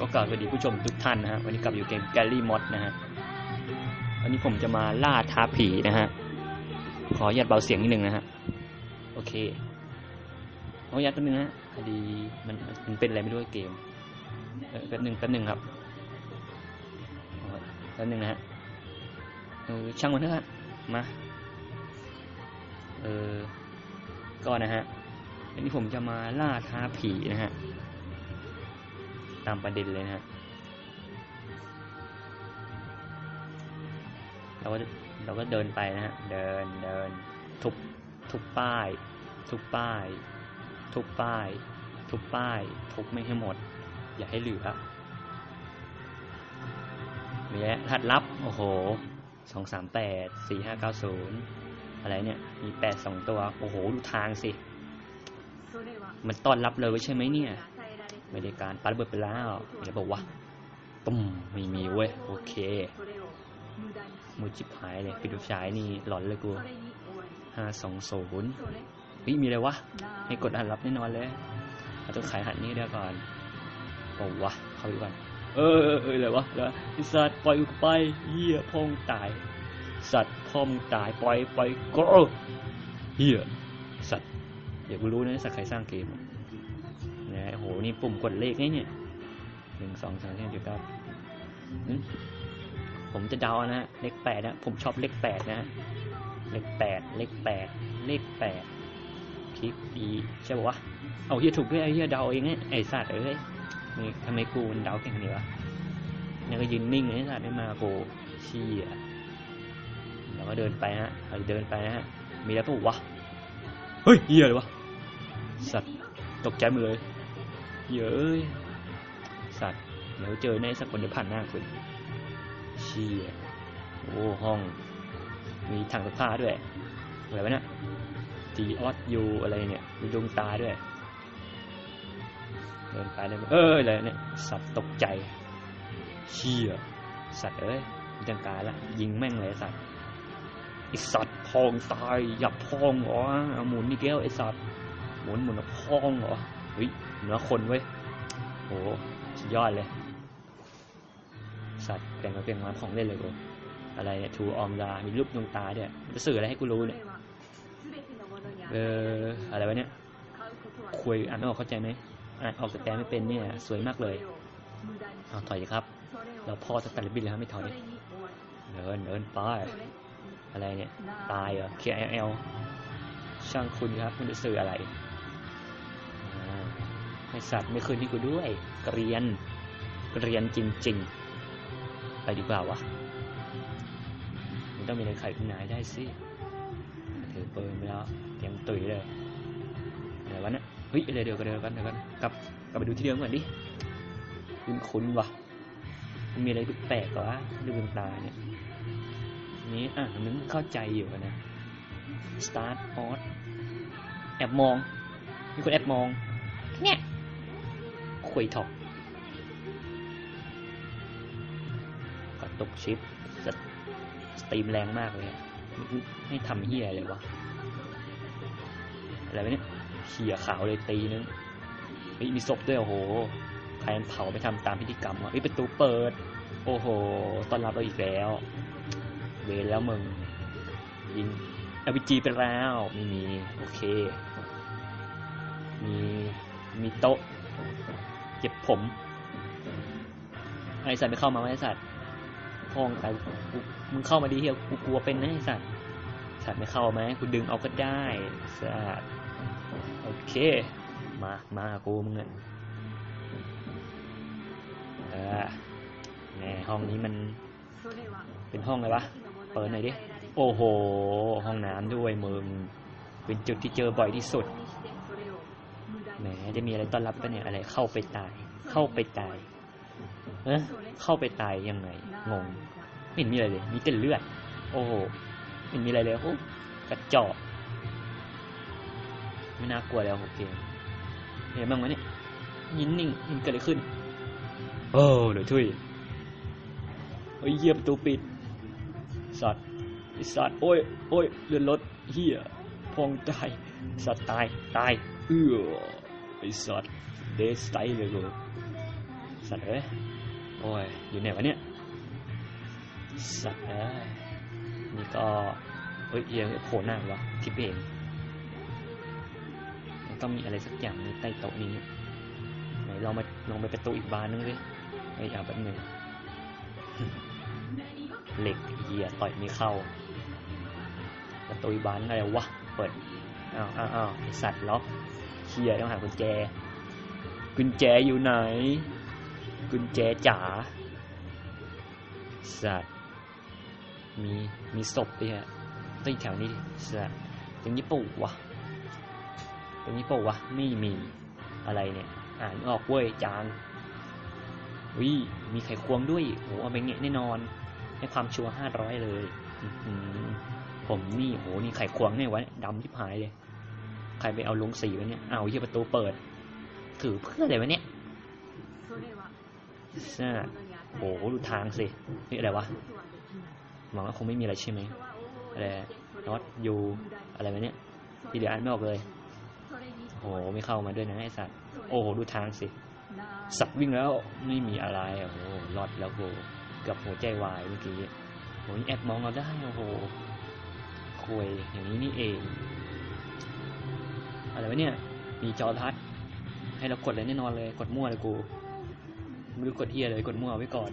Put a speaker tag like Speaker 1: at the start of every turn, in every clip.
Speaker 1: ก็กล่าวสวัสดีผู้ชมทุกท่านนะฮะวันนี้กลับอยู่เกม g a l l y Mod นะฮะวันนี้ผมจะมาล่าท้าผีนะฮะขออนุญาตเบาเสียงนิดนึงนะฮะโอเคขออนุญาตแป๊บนึงนะฮะพอดีมันมันเป็นอะไรไม่รู้เกมเออแป๊บนึงแป๊บนึงครับเอาแป๊บนึงนะฮะเออช่างมันเถอะมาเออก็นะฮะวันนี้ผมจะมาล่าท้าผีนะฮะ ตามประเด็นเลยนะฮะเราก็เราก็เดินไปนะฮะ เดินเดินทุบทุบป้าย ทุบป้าย ทุบป้าย ทุบป้าย ทุบไม่ให้หมด อย่าให้เหลือมีแล้วรหัสลับ โอ้โหสองสามแปดสี่ห้าเก้าศูนย์อะไรเนี่ย มีแปดสองตัว โอ้โห ดูทางสิ มันต้อนรับเลยใช่ไหมเนี่ย ไม่ได้การปาระเบิดไปแล้วเดี๋ยวบอกว่าตุ้มไม่มีเว้ยโอเคมือจิบหายเลยปิดไฟฉายนี่หลอนเลยกูห้าสองศูนย์เฮ้ยมีอะไรวะให้กดหันรับแน่นอนเลยเราต้องขายหันนี้เดี๋ยวก่อนบอกวะเข้าไปก่อนเออเออเอออะไรวะแล้วไอสัตว์ปล่อยกูไปเหี้ยพ่องตาย สัตว์พ่อมงตายปล่อยปล่อยก็เหี้ยสัตว์อย่ากูรู้นะสัตว์ใครสร้างเกม อะนะโห นี่ปุ่มกดเลขไงเนี่ยหนึ่งสองสามสี่ห้าหกเจ็ดแปดอืมผมจะเดานะเลขแปดนะ ผมชอบเลขแปดนะ เลขแปดเลขแปดเลขแปดคลิกอีใช่ปะวะ เอาเฮียถูกด้วยไอ้เฮียเดาเองไงไอ้สัตว์เอ้ยนี่ทำไมกูมันเดาเก่งขนาดนี้วะนี่ก็ยืนนิ่งไอ้สัตว์ไม่มาโกเชี่ยเราก็เดินไปฮะเราเดินไปฮะ มีแล้วปะวะ เฮ้ยเฮียเลยวะ สัตว์ตกใจหมดเลย เยเอ้ยสัตว์ เดี๋ยวเจอแน่สักคนเดี๋ยวผ่านหน้าคุณเชี่ยโอ้ห้อง มีถังซักผ้าด้วย อะไรวะเนี่ยจีออสยูอะไรเนี่ย มีดวงตาด้วย เดินไปเดินเอออะไรเนี่ย สัตว์ตกใจ เชี่ยสัตว์เอ้ยมีจังการละ ยิงแม่งเลยสัตว์ไอสัตว์พองตายอย่าพองเหรอเอหมุนนี่แก้วไอสัตว์หมุนหมุนพองเหรอ ฮ้ยเหนือคนเว้ยโหสุดยอดเลย สัตว์แบ่งมาเป็นมาของเล่นเลยกูอะไรเนี่ยทูออมลามีรูปดวงตาด้วยจะสื่ออะไรให้กูรู้เนี่ยเอออะไรวะเนี่ยคุยอ่านไม่ออกเข้าใจไหมอ่านออกแต่แปลไม่เป็นเนี่ย สวยมากเลยเอาถอยครับ เราพ่อจะตัดลิบบินเลยครับไม่ถอยเดินเดินไปอะไรเนี่ย ตายเหรอ KLL ช่างคุณครับมันจะสื่ออะไร ให้สัตว์ไม่คืนที่กูด้วยเรียนเรียนจริง ๆ ไปดีกว่าวะมันต้องมีอะไรไขขึ้นนายได้สิถือปืนไปแล้วเตรียมตุ๋ยเลยอะไรวะเนี่ยเฮ้ยเดี๋ยวเดี๋ยวกันเดี๋ยวกันเดี๋ยวกันกลับกลับไปดูที่เดิมก่อนดิคุ้นคุ้นวะมันมีอะไรแปลกๆวะดูบนตาเนี่ยนี้อะนึกเข้าใจอยู่นะ start on แอบมองมีคนแอบมอง คุยถอกกระตุกชิปสตสตรีมแรงมากเลยอะให้ทำเฮียเลยวะ อะไรวะเนี่ยเขี่ยขาวเลยตีนึงเฮ้ยมีศพด้วยโอ้โหใครมันเผาไปทำตามพิธีกรรมวะเฮ้ยประตูเปิด โอ้โหต้อนรับเราอีกแล้ว เวรแล้วมึง ยิง RPG ไปแล้วไม่มี โอเค มี มีโต๊ะ เก็บผมไอสัตว์ไม่เข้ามาไอสัตว์พ้องแต่มึงเข้ามาดีเฮียกูกลัวเป็นนะไอสัตว์สัตว์ไม่เข้าไหมกูดึงเอาก็ได้สัตว์โอเค มามากูมึงอะเออแหน่ห้องนี้มัน เป็นห้องอะไรวะเปิดหน่อยดิโอ้โห ห้องน้ำด้วยมึงเป็นจุดที่เจอบ่อยที่สุด แหมจะมีอะไรต้อนรับปะเนี่ยอะไรเข้าไปตาย เข้าไปตาย เอะเข้าไปตายยังไงงงไม่เห็นมีอะไรเลย มีแต่เลือด โอ้โหไม่เห็นมีอะไรเลยโอ้กระจอกไม่น่ากลัวแล้วโอเคเห็นบ้างไหมเนี่ยยินนิ่งมันเกิดอะไรขึ้น โอ้เดี๋ยวทุยเฮ้ยเหยียบประตูปิดสัตว์สัตว์โอ้ยโอ้ยเรือนรถเฮียพองตายสัตว์ตาย ตาย เอือ ไอสัตว์เดสไตเลยกูสัตว์เอ้ยโอ้ยอยู่ไหนวะเนี่ยสัตว์เอ้ยนี่ก็เฮ้ยเอียงโผล่หน้าวะทิปเองมันต้องมีอะไรสักอย่างในใต้โต๊ะนี้ไหนลองมาลองไปประตูอีกบานนึงดิเฮ้อาแป๊บหนึ่งเหล็กเหี้ยต่อยไม่เข้า ประตูอีบานอะไรวะ เปิด อ้าวอ้าวอ้าวไอสัตว์ล็อก เชียต้องหากุญแจ กุญแจอยู่ไหน กุญแจจ๋าสัตว์มีมีศพด้วยฮะต้องอยู่แถวนี้ดิสัตว์ตรงนี้ปู่วะตรงนี้ปู่วะไม่มีอะไรเนี่ยอ่านออกเว้ยจางวิมีไขควงด้วยโหเอาไปเงี้ยแน่นอนให้ความชัวร์ห้าร้อยเลยผมนี่โหนี่ไขควงเนี่ยวะดำทิบหายเลย ใครไปเอาลงสีว้เนี่ย เอาเหี้ยประตูเปิด ถือเพื่ออะไรวะเนี่ยซ่าโหดูทางสิ นี่อะไรวะ หวังว่าคงไม่มีอะไรใช่ไหมอะไรน็อตยูอะไรวะเนี่ย ที่เดี๋ยวอ่านไม่ออกเลย โอ้โหไม่เข้ามาด้วยนะไอสัตว์ โอ้โหดูทางสิ สัตว์วิ่งแล้วไม่มีอะไร โอ้โหรอดแล้วโหกือบหัวใจวายเมื่อกี้โอ้ยแอบมองเราได้ โอ้โหคุยอย่างนี้นี่เอง อะไรวะเนี่ย มีจอทัดให้เรากดเลยแน่นอนเลย กดมั่วเลยกู ไม่รู้กดเฮียเลย กดมั่วไว้ก่อน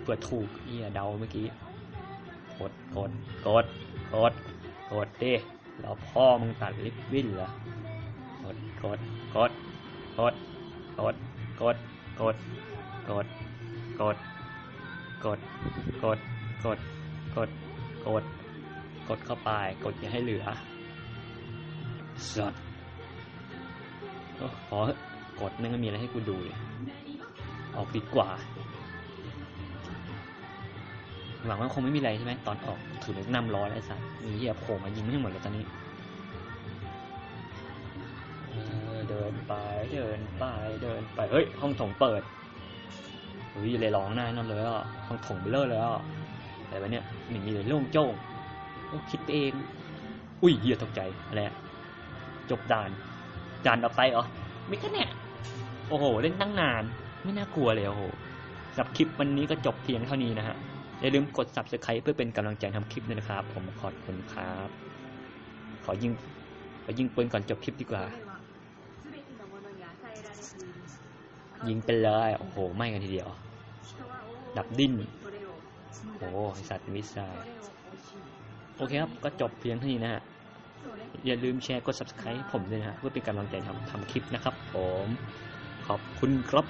Speaker 1: เผื่อถูกเฮียเดาเมื่อกี้ กด กด กด กด กดดิเราพ่อมึงตัดลิฟต์บิ้นเหรอกด กด กด กด กด กด กด กด กด กด กด กด กด กด กดเข้าไป กดอย่าให้เหลือ สัตว์โอ้พอเถอะกดแม่งมีอะไรให้กูดูเลยออกดีกว่า หวังว่าคงไม่มีอะไรใช่ไหมตอนออกถือน้ำร้อนไอ้สัตว์มีเหี้ยโผล่มายิงไม่ให้หมดเลยตอนนี้เดินไปเดินไปเดินไปเฮ้ยห้องถงเปิดเฮ้ยเลยร้องหน้านั่นเลยอะห้องถงเบลอเลยอะอะไรวะเนี่ยไม่มีเลยโล่งโจ้งคิดเอง อุ้ยเหี้ยตกใจอะไรอะ จบด่านด่านต่อไปเหรอไม่แค่เนี่ยโอ้โห เล่นตั้งนาน ไม่น่ากลัวเลยโอ้โหสำหรับคลิปวันนี้ก็จบเพียงเท่านี้นะฮะ อย่าลืมกด subscribe เพื่อเป็นกำลังใจทำคลิปด้วยนะครับ ผมขอบคุณครับ ขอยิงขอยิงปืนก่อนจบคลิปดีกว่า ยิงไปเลย โอ้โห ไม่กันทีเดียว ดับดิ้น โอ้โหสัตว์มิสไซโอเคครับ ก็จบเพียงเท่านี้นะฮะ อย่าลืมแชร์กด subscribe ผมด้วยนะฮะเพื่อเป็นกำลังใจทำทำคลิปนะครับผม ขอบคุณครับ